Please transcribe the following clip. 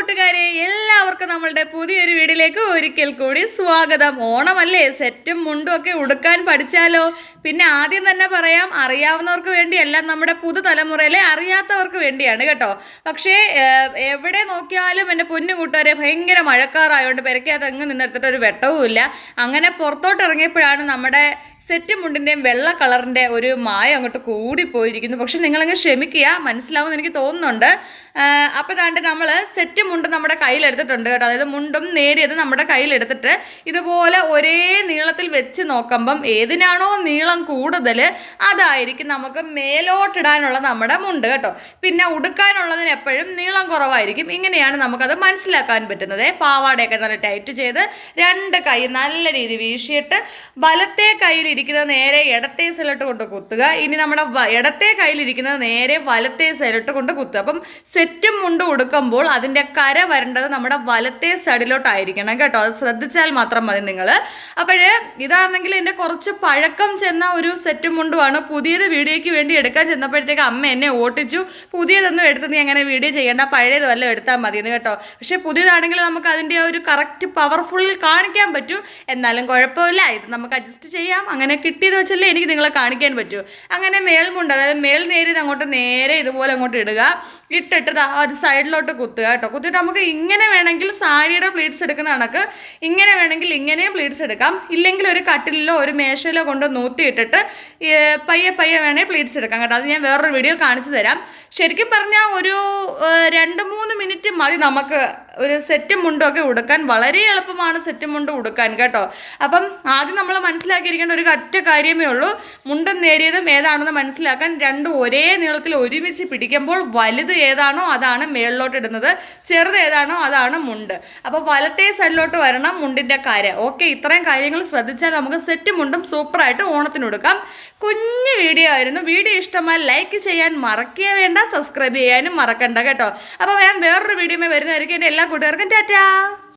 കൂട്ടുകാരെ എല്ലാവർക്കും നമ്മളുടെ പുതിയൊരു വീഡിയോയിലേക്ക് ഒരിക്കൽ കൂടി സ്വാഗതം. ഓണമല്ലേ? സെറ്റും മുണ്ടും ഒക്കെ ഉടുക്കാൻ പഠിച്ചാലോ? പിന്നെ ആദ്യം തന്നെ പറയാം അറിയാവുന്നവർക്ക് വേണ്ടിയല്ല നമ്മുടെ പുതുതലമുറയിലെ അറിയാത്തവർക്ക് വേണ്ടിയാണ് കേട്ടോ. പക്ഷേ എവിടെ നോക്കിയാലും എന്റെ പൊന്നു കൂട്ടുകാരെ ഭയങ്കര മഴക്കാറായതുകൊണ്ട് പെരക്കകത്ത് അങ്ങ് നിന്നെടുത്തിട്ട് ഒരു വെട്ടവും ഇല്ല. അങ്ങനെ പുറത്തോട്ട് ഇറങ്ങിയപ്പോഴാണ് നമ്മുടെ സെറ്റ് മുണ്ടിന്റെയും വെള്ള കളറിന്റെ ഒരു മായ അങ്ങോട്ട് കൂടിപ്പോയിരിക്കുന്നു. പക്ഷെ നിങ്ങളങ്ങ് ക്ഷമിക്കുക മനസ്സിലാവുമെന്ന് എനിക്ക് തോന്നുന്നുണ്ട്. അപ്പോൾ താണ്ട് നമ്മൾ സെറ്റ് മുണ്ട് നമ്മുടെ കയ്യിലെടുത്തിട്ടുണ്ട് കേട്ടോ. അതായത് മുണ്ടും നേരിയത് നമ്മുടെ കയ്യിലെടുത്തിട്ട് ഇതുപോലെ ഒരേ നീളത്തിൽ വെച്ച് നോക്കുമ്പം ഏതിനാണോ നീളം കൂടുതൽ അതായിരിക്കും നമുക്ക് മേലോട്ടിടാനുള്ള നമ്മുടെ മുണ്ട് കേട്ടോ. പിന്നെ ഉടുക്കാനുള്ളതിന് എപ്പോഴും നീളം കുറവായിരിക്കും. ഇങ്ങനെയാണ് നമുക്കത് മനസ്സിലാക്കാൻ പറ്റുന്നത്. പാവാടയൊക്കെ നല്ല ടൈറ്റ് ചെയ്ത് രണ്ട് കൈ നല്ല രീതി വീശിയിട്ട് വലത്തെ കയ്യിലിരിക്കുന്നത് നേരെ ഇടത്തെ സൈലോട്ട് കൊണ്ട് കുത്തുക. ഇനി നമ്മുടെ ഇടത്തെ കയ്യിലിരിക്കുന്നത് നേരെ വലത്തെ സൈലോട്ട് കൊണ്ട് കുത്തുക. അപ്പം സെറ്റും മുണ്ടും ഉടുക്കുമ്പോൾ അതിന്റെ കര വരേണ്ടത് നമ്മുടെ വലത്തെ സൈഡിലോട്ടായിരിക്കണം കേട്ടോ. അത് ശ്രദ്ധിച്ചാൽ മാത്രം മതി നിങ്ങൾ അപ്പോഴേ ഇതാണെങ്കിൽ എന്റെ കുറച്ച് പഴക്കം ചെന്ന ഒരു സെറ്റും മുണ്ടുമാണ്. പുതിയത് വീഡിയോയ്ക്ക് വേണ്ടി എടുക്കാൻ ചെന്നപ്പോഴത്തേക്ക് അമ്മ എന്നെ ഓട്ടിച്ചു. പുതിയതൊന്നും എടുത്ത് നീ അങ്ങനെ വീഡിയോ ചെയ്യേണ്ട. പഴയത് വല്ലതും എടുത്താൽ മതിയെന്ന് കേട്ടോ. പക്ഷേ പുതിയതാണെങ്കിൽ നമുക്ക് അതിന്റെ ഒരു കറക്റ്റ് പവർഫുള്ളിൽ കാണിക്കാൻ പറ്റൂ. എന്നാലും കുഴപ്പമില്ല. ഇത് നമുക്ക് അഡ്ജസ്റ്റ് ചെയ്യാം. അങ്ങനെ കിട്ടിയത് വെച്ചല്ലേ എനിക്ക് നിങ്ങളെ കാണിക്കാൻ പറ്റൂ. അങ്ങനെ മേൽമുണ്ട്. അതായത് മേൽ നേരിയത് അങ്ങോട്ട് നേരെ ഇതുപോലെ അങ്ങോട്ട് ഇടുക. ഇട്ടിട്ട് ഒരു സൈഡിലോട്ട് കുത്തുക കേട്ടോ. കുത്തിയിട്ട് നമുക്ക് ഇങ്ങനെ വേണമെങ്കിൽ സാരിയുടെ പ്ലീറ്റ്സ് എടുക്കുന്ന കണക്ക് ഇങ്ങനെ വേണമെങ്കിൽ ഇങ്ങനെയും പ്ലീറ്റ്സ് എടുക്കാം. ഇല്ലെങ്കിൽ ഒരു കട്ടിലിലോ ഒരു മേശയിലോ കൊണ്ട് നൂത്തി ഇട്ടിട്ട് പയ്യെ പയ്യെ വേണേൽ പ്ലീറ്റ്സ് എടുക്കാം കേട്ടോ. അത് ഞാൻ വേറൊരു വീഡിയോ കാണിച്ചു തരാം. ശരിക്കും പറഞ്ഞാൽ ഒരു രണ്ട് മൂന്ന് മിനിറ്റ് മതി നമുക്ക് ഒരു സെറ്റ് മുണ്ടൊക്കെ ഉടുക്കാൻ വളരെ എളുപ്പമാണ് സെറ്റ് മുണ്ട് ഉടുക്കാൻ കേട്ടോ. അപ്പം ആദ്യം നമ്മൾ മനസ്സിലാക്കിയിരിക്കേണ്ട ഒരു ഒറ്റ കാര്യമേ ഉള്ളൂ. മുണ്ടും നേരിയതും ഏതാണെന്ന് മനസ്സിലാക്കാൻ രണ്ടും ഒരേ നീളത്തിൽ ഒരുമിച്ച് പിടിക്കുമ്പോൾ വലുത് ഏതാണോ അതാണ് മേളിലോട്ട് ഇടുന്നത്. ചെറുത് ഏതാണോ അതാണ് മുണ്ട്. അപ്പോൾ വലത്തെ സൈഡിലോട്ട് വരണം മുണ്ടിന്റെ കാര്യം. ഓക്കെ ഇത്രയും കാര്യങ്ങൾ ശ്രദ്ധിച്ചാൽ നമുക്ക് സെറ്റ് മുണ്ടും സൂപ്പറായിട്ട് ഓണത്തിന് ഉടുക്കാം. കുഞ്ഞു വീഡിയോ ആയിരുന്നു. വീഡിയോ ഇഷ്ടമായി ലൈക്ക് ചെയ്യാൻ മറക്കുക വേണ്ട സബ്സ്ക്രൈബ് ചെയ്യാനും മറക്കണ്ട കേട്ടോ. അപ്പോൾ ഞാൻ വേറൊരു വീഡിയോ വരുന്നതായിരിക്കും. എന്റെ എല്ലാ കൂട്ടുകാർക്കും ടാറ്റാ.